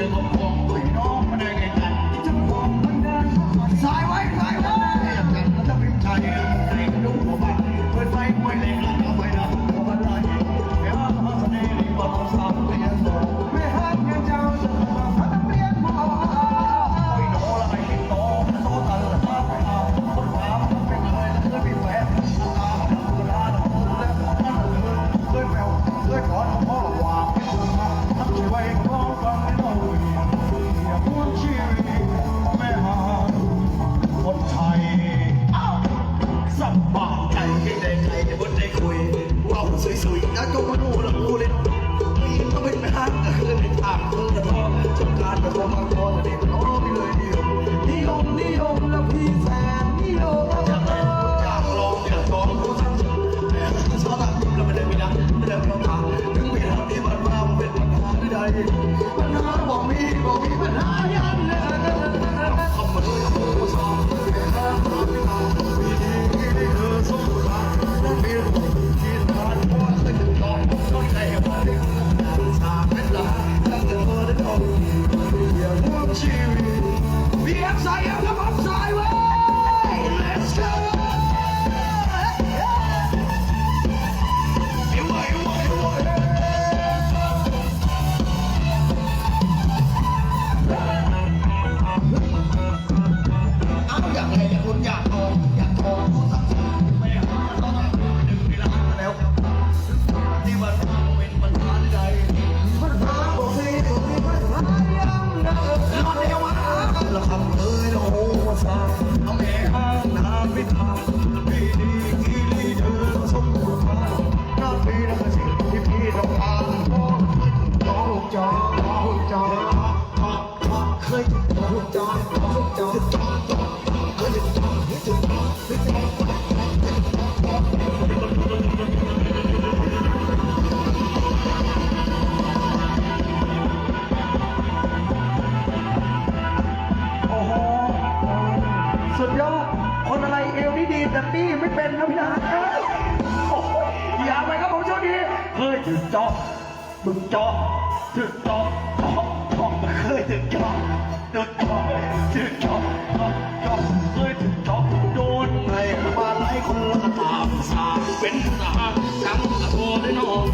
Thank you. สุยนะจงมาดูละกูเลยมีก็เป็นไปห้างก็คือในทางเมืองกระทอจงการกระทอมาพอเด็กน้องไปเลยเดียวนิยมนิยมแล้วพี่แฟนนิยมอยากเล่นอยากลองอยากลองรู้ทั้งชอบทำแล้วไม่ได้ไม่ดังไม่ได้ไม่ต้ถึงเวลาที่มันมาเป็นปัญหาใดปัญหาบอกมีบอกมีปัญหาาห่วงชีวิ สาเสุดยอด คนอะไรเอวนี่ดีแต่นี่ไม่เป็นนะพี่นาเอ้ยโอ้โหอย่าไปครับผมโชคดีเคยถึงจาะมึงจาะถึงจาะเจาะเจาะเคยถึงจาะถึงจาะถึงจาะเจาะเจาะเคยถึงจาะโดนไงมาไล่คนละตามสามเป็นทหารทั้งโทได้น้อง